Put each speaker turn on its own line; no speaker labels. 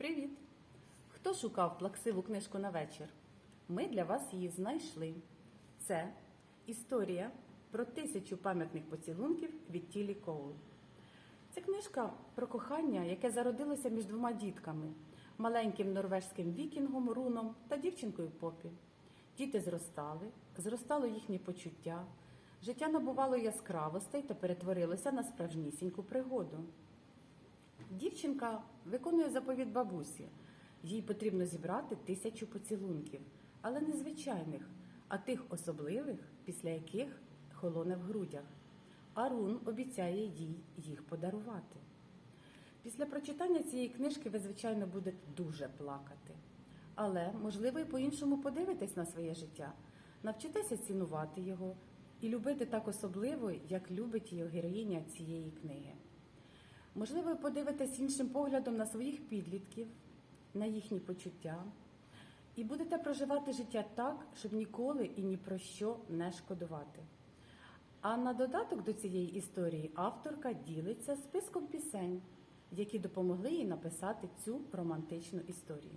Привіт! Хто шукав плаксиву книжку на вечір? Ми для вас її знайшли. Це історія про тисячу пам'ятних поцілунків від Тілі Коул. Це книжка про кохання, яке зародилося між двома дітками маленьким норвежським вікінгом Руном та дівчинкою Попі. Діти зростали, зростало їхнє почуття, життя набувало яскравостей та перетворилося на справжнісіньку пригоду. Дівчинка виконує заповідь бабусі. Їй потрібно зібрати тисячу поцілунків, але не звичайних, а тих особливих, після яких холоне в грудях. Арун обіцяє їй їх подарувати. Після прочитання цієї книжки ви, звичайно, будете дуже плакати. Але, можливо, і по-іншому подивитесь на своє життя, навчитеся цінувати його і любити так особливо, як любить його героїня цієї книги. Можливо, ви подивитесь іншим поглядом на своїх підлітків, на їхні почуття, і будете проживати життя так, щоб ніколи і ні про що не шкодувати. А на додаток до цієї історії авторка ділиться списком пісень, які допомогли їй написати цю романтичну історію.